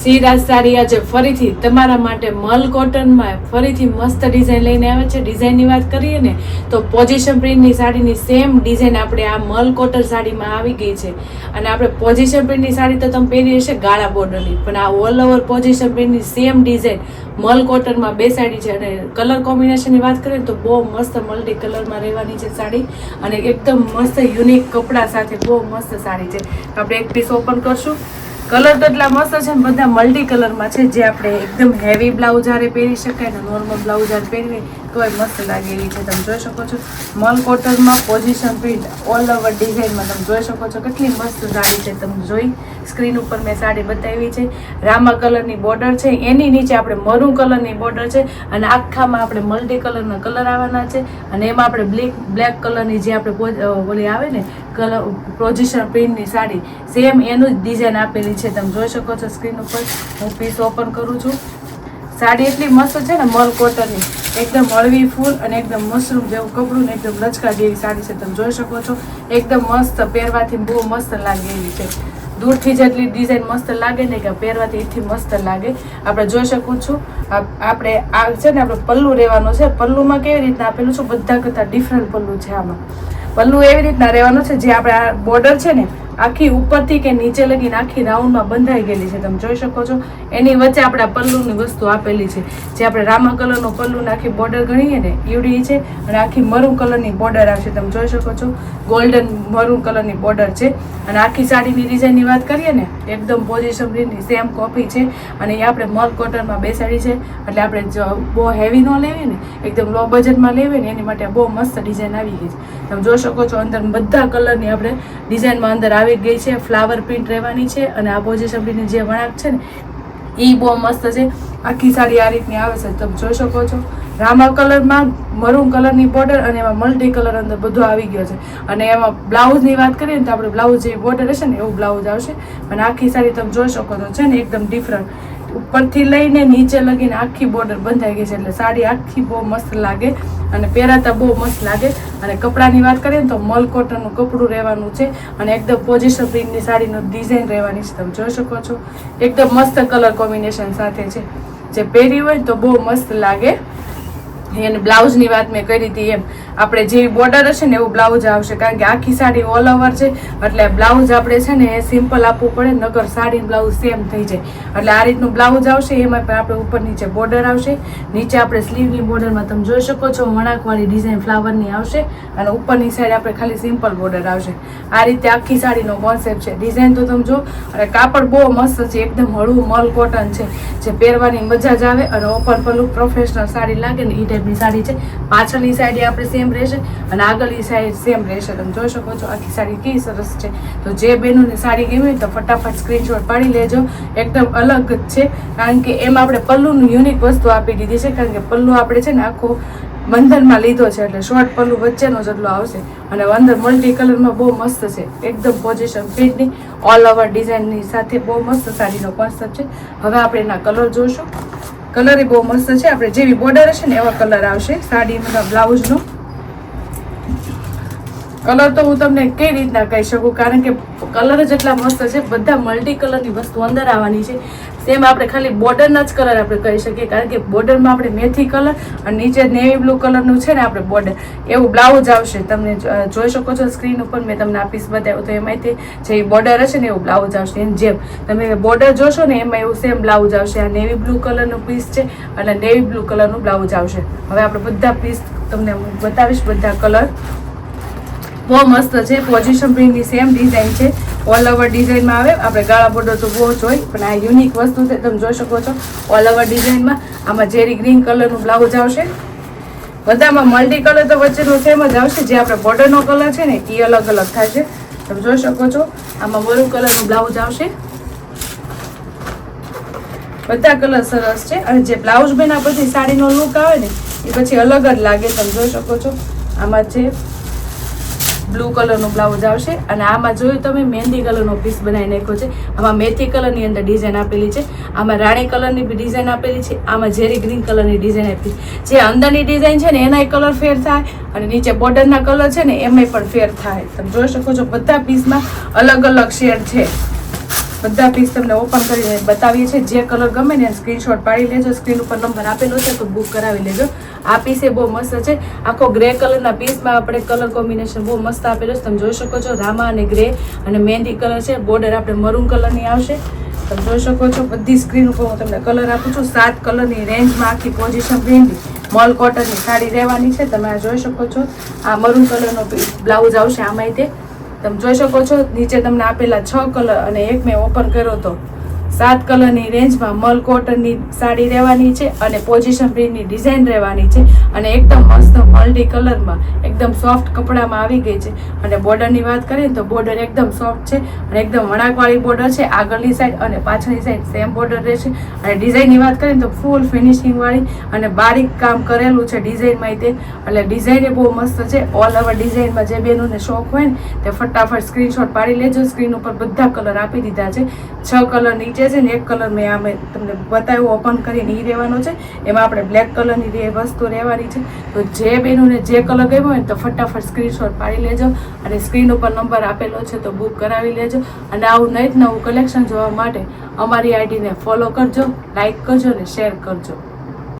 સિરાજ સાડી આજે ફરીથી તમારા માટે મલ કોટનમાં ફરીથી મસ્ત ડિઝાઇન લઈને આવે છે. ડિઝાઇનની વાત કરીએ ને, તો પોઝિશન પ્રિન્ટની સાડીની સેમ ડિઝાઇન આપણે આ મલ કોટન સાડીમાં આવી ગઈ છે. અને આપણે પોઝિશન પ્રિન્ટની સાડી તો તમે પહેરી હશે ગાળા બોર્ડરની, પણ આ ઓલ ઓવર પોઝિશન પ્રિન્ટની સેમ ડિઝાઇન મલ કોટનમાં બે સાડી છે. અને કલર કોમ્બિનેશનની વાત કરીએ તો બહુ મસ્ત મલ્ટી કલરમાં રહેવાની છે સાડી અને એકદમ મસ્ત યુનિક કપડાં સાથે બહુ મસ્ત સાડી છે. આપણે એક પીસ ઓપન કરશું. કલર તો એટલા મસ્ત છે ને, બધા મલ્ટી કલરમાં છે. જે આપણે એકદમ હેવી બ્લાઉઝ જ્યારે પહેરી શકાય ને નોર્મલ બ્લાઉઝ જ્યારે પહેરવી તોય મસ્ત લાગે એવી છે. તમે જોઈ શકો છો, મલ કોટનમાં પોઝિશન પ્રિન્ટ ઓલ ઓવર ડિઝાઇનમાં તમે જોઈ શકો છો કેટલી મસ્ત સાડી છે. તમે જોઈ સ્ક્રીન ઉપર મેં સાડી બતાવી છે. રામા કલરની બોર્ડર છે. એની નીચે આપણે મરૂન કલરની બોર્ડર છે અને આખામાં આપણે મલ્ટી કલરના કલર આવવાના છે અને એમાં આપણે બ્લેક બ્લેક કલરની જે આપણે ઓલી આવે ને કલર પોઝિશન પ્રિન્ટની સાડી સેમ એનું જ ડિઝાઇન આપેલી છે. તમે જોઈ શકો છો સ્ક્રીન ઉપર. હું પીસ ઓપન કરું છું. સાડી એટલી મસ્ત છે ને, મલ કોટનની. એકદમ હળવી ફૂલ અને એકદમ મશરૂમ જેવું કપડું ને એકદમ લચકા જેવી સાડી છે. તમે જોઈ શકો છો, એકદમ મસ્ત પહેરવાથી બહુ મસ્ત લાગે એવી છે. દૂરથી જેટલી ડિઝાઇન મસ્ત લાગે ને કે પહેરવાથી એથી મસ્ત લાગે. આપણે જોઈ શકું છું આપણે આ છે ને, આપણે પલ્લુ રહેવાનું છે. પલ્લુમાં કેવી રીતના આપેલું છે? બધા કરતાં ડિફરન્ટ પલ્લુ છે આમાં. પલ્લુ એવી રીતના રહેવાનું છે જે આપણે આ બોર્ડર છે ને આખી ઉપરથી કે નીચે લગીને આખી રાઉન્ડમાં બંધાઈ ગયેલી છે. તમે જોઈ શકો છો, એની વચ્ચે આપણે પલ્લુની વસ્તુ આપેલી છે. જે આપણે રામા કલરનો પલ્લુને આખી બોર્ડર ગણીએ ને ઈવડી છે, અને આખી મરૂન કલરની બોર્ડર આવશે. તમે જોઈ શકો છો ગોલ્ડન મરૂન કલરની બોર્ડર છે. અને આખી સાડીની ડિઝાઇનની વાત કરીએ ને એકદમ પોઝિશન પ્રિન્ટની સેમ કોપી છે. અને એ આપણે મલ કોટનમાં બેસાડી છે. એટલે આપણે બહુ હેવી ન લેવી ને, એકદમ લો બજેટમાં લેવી ને, એની માટે બહુ મસ્ત ડિઝાઇન આવી ગઈ છે. તમે જોઈ શકો છો અંદર બધા કલરની આપણે ડિઝાઇનમાં અંદર આવી ગઈ છે. ફ્લાવર પ્રિન્ટ રહેવાની છે અને આ પોઝિશન પ્રિન્ટની જે વણાક છે ને એ બહુ મસ્ત છે. આખી સાડી આ રીતની આવે છે, તમે જોઈ શકો છો. રામા કલરમાં મરૂન કલરની બોર્ડર અને એમાં મલ્ટી કલર અંદર બધું આવી ગયો છે. અને એમાં બ્લાઉઝની વાત કરીએ ને તો આપણે બ્લાઉઝ જેવી બોર્ડર હશે ને, એવું બ્લાઉઝ આવશે. અને આખી સાડી તમે જોઈ શકો છો છે ને એકદમ ડિફરન્ટ ઉપરથી લઈને નીચે લગીને આખી બોર્ડર બંધાઈ ગઈ છે એટલે સાડી આખી બહુ મસ્ત લાગે અને પહેરાતા બહુ મસ્ત લાગે. અને કપડાની વાત કરીએ તો મલ કોટનનું કપડું રહેવાનું છે અને એકદમ પોઝિશન પ્રિન્ટની સાડીનું ડિઝાઇન રહેવાની છે. તમે જોઈ શકો છો. એકદમ મસ્ત કલર કોમ્બિનેશન સાથે છે. જે પહેરી હોય તો બહુ મસ્ત લાગે. એને બ્લાઉઝની વાત મેં કરી હતી એમ. આપણે જેવી બોર્ડર હશે ને એવું બ્લાઉઝ આવશે. કારણ કે આખી સાડી ઓલ ઓવર છે. એટલે બ્લાઉઝ આપણે છે ને એ સિમ્પલ આપવું પડે. નગર સાડી બ્લાઉઝ સેમ થઈ જાય. એટલે આ રીતનું બ્લાઉઝ આવશે. એમાં પણ આપણે ઉપર નીચે બોર્ડર આવશે. નીચે આપણે સ્લીવની બોર્ડરમાં તમે જોઈ શકો છો વણાકવાળી ડિઝાઇન ફ્લાવરની આવશે. અને ઉપરની સાઈડ આપણે ખાલી સિમ્પલ બોર્ડર આવશે. આ રીતે આખી સાડીનો કોન્સેપ્ટ છે. ડિઝાઇન તો તમે જો, અને કાપડ બહુ મસ્ત છે. એકદમ હળવું મલ કોટન છે, જે પહેરવાની મજા જ આવે. અને ઓપર પલું પ્રોફેશનલ સાડી લાગે ને એ ટાઈપની સાડી છે. પાછળની સાઈડ આપણે સેમ રહેશે અને આગળની સાઈડ સેમ રહેશે. તમે જોઈ શકો છો, આખી સાડી કેવી સરસ છે. તો જે બહેનોને સાડી ગમી તો ફટાફટ સ્ક્રીનશોટ પાડી લેજો. એકદમ અલગ જ છે, કારણ કે એમાં આપણે પલ્લુનું યુનિક વસ્તુ આપી દીધી છે, કારણ કે પલ્લુ આપણે છે ને આખો બંધનમાં લીધો છે, એટલે શોર્ટ પલ્લુ વચ્ચેનો જેટલો આવશે. અને અંદર મલ્ટી કલરમાં બહુ મસ્ત છે, એકદમ પોઝિશન ફિટની ઓલ ઓવર ડિઝાઇનની સાથે બહુ મસ્ત સાડીનો કોન્સેપ્ટ છે. હવે આપણે એના કલર જોઈશું કલર એ બહુ મસ્ત છે, આપણે જેવી બોર્ડર હશે ને એવા કલર આવશે. સાડીનો બ્લાઉઝનો. કલર તો હું તમને કઈ રીતના કહી શકું? કારણ કે કલર જ એટલા મસ્ત છે, બધા મલ્ટી કલરની વસ્તુ અંદર આવવાની છે. સેમ આપણે ખાલી બોર્ડરના જ કલર આપણે કહી શકીએ, કારણ કે બોર્ડરમાં આપણે મેથી કલર અને નીચે નેવી બ્લુ કલરનું છે ને આપણે બોર્ડર એવું બ્લાઉઝ આવશે. તમને જોઈ શકો છો સ્ક્રીન ઉપર મેં તમને આ પીસ બતાવ્યું તો એમાંથી જે બોર્ડર હશે ને એવું બ્લાઉઝ આવશે. એની જેમ તમે બોર્ડર જોશો ને એમાં એવું સેમ બ્લાઉઝ આવશે. આ નેવી બ્લુ કલરનું પીસ છે અને નેવી બ્લુ કલરનું બ્લાઉઝ આવશે. હવે આપણે બધા પીસ તમને હું બતાવીશ, બધા કલર બહુ મસ્ત છે પોઝિશન પ્રિન્ટની સેમ ડિઝાઇન છે. ઓલ ઓવર ડિઝાઇનમાં આવે, આપણે ગાળા બોર્ડર તો બહુ જ હોય, પણ આ યુનિક વસ્તુ છે, તમે જોઈ શકો છો. ઓલ ઓવર ડિઝાઇનમાં આમાં ઝેરી ગ્રીન કલરનું બ્લાઉઝ આવશે. બધામાં મલ્ટી કલર તો વચ્ચેનો સેમ જ આવશે, જે આપણે બોર્ડરનો કલર છે ને, એ અલગ અલગ થાય છે. તમે જોઈ શકો છો, આમાં મરૂન કલરનું બ્લાઉઝ આવશે. બધા કલર સરસ છે, અને જે બ્લાઉઝ બેના પછી સાડીનો લુક આવે ને, એ પછી અલગ જ લાગે, તમે જોઈ શકો છો. આમાં છે બ્લુ કલરનો બ્લાઉઝ આવશે અને આમાં જોયું તમે, મહેંદી કલરનો પીસ બનાવી નાખ્યો છે. આમાં મેથી કલરની અંદર ડિઝાઇન આપેલી છે. આમાં રાણી કલરની બી ડિઝાઇન આપેલી છે. આમાં ઝેરી ગ્રીન કલરની ડિઝાઇન આપી જે અંદરની ડિઝાઇન છે ને, એનાય કલર ફેર થાય અને નીચે બોર્ડરના કલર છે ને, એમાંય પણ ફેર થાય. તમે જોઈ શકો છો, બધા પીસમાં અલગ અલગ શેડ છે. બધા પીસ તમને ઓપન કરીને બતાવીએ છીએ. જે કલર ગમે ને સ્ક્રીનશોટ પાડી લેજો. સ્ક્રીન ઉપર નંબર આપેલો છે તો બુક કરાવી લેજો. આ પીસ એ બહુ મસ્ત છે. આખો ગ્રે કલરના પીસમાં આપણે કલર કોમ્બિનેશન બહુ મસ્ત આપેલો છે. તમે જોઈ શકો છો રામા અને ગ્રે અને મહેંદી કલર છે. બોર્ડર આપણે મરૂન કલરની આવશે. તમે જોઈ શકો છો બધી સ્ક્રીન ઉપર હું તમને કલર આપું છું. સાત કલરની રેન્જમાં આખી પોઝિશન પ્રિન્ટની મોલ કોટનની સાડી રહેવાની છે. તમે આ જોઈ શકો છો. આ મરૂન કલરનો બ્લાઉઝ આવશે આમાં તે. તમે જોઈ શકો છો, નીચે તમને આપેલા છ કલર અને એક મેં ઓપન કર્યો તો સાત કલરની રેન્જમાં મલ કોટનની સાડી રહેવાની છે અને પોઝિશન પ્રિન્ટની ડિઝાઇન રહેવાની છે અને એકદમ મસ્ત મલ્ટી કલરમાં એકદમ સોફ્ટ કપડામાં આવી ગઈ છે. અને બોર્ડરની વાત કરીએ તો બોર્ડર એકદમ સોફ્ટ છે અને એકદમ વણાકવાળી બોર્ડર છે. આગળની સાઈડ અને પાછળની સાઈડ સેમ બોર્ડર રહેશે. અને ડિઝાઇનની વાત કરીએ તો ફૂલ ફિનિશિંગવાળી અને બારીક કામ કરેલું છે ડિઝાઇનમાં તે. એટલે ડિઝાઇન એ બહુ મસ્ત છે. ઓલ ઓવર ડિઝાઇનમાં જે બેનોને શોખ હોય ને તે ફટાફટ સ્ક્રીનશોટ પાડી લેજો. સ્ક્રીન ઉપર બધા કલર આપી દીધા છે. છ કલર નીચે છે ને, એક કલર મેં આ મેં તમને બતાવ્યું ઓપન કરીને એ રહેવાનો છે. એમાં આપણે બ્લેક કલરની રે વસ્તુ રહેવાની છે. તો જે બેનોને જે કલર ગમ્યો હોય તો ફટાફટ સ્ક્રીનશોટ પાડી લેજો અને સ્ક્રીન ઉપર નંબર આપેલો છે તો બુક કરાવી લેજો. અને આવું નહીં જ નવું કલેક્શન જોવા માટે અમારી આઈડીને ફોલો કરજો લાઇક કરજો અને શેર કરજો.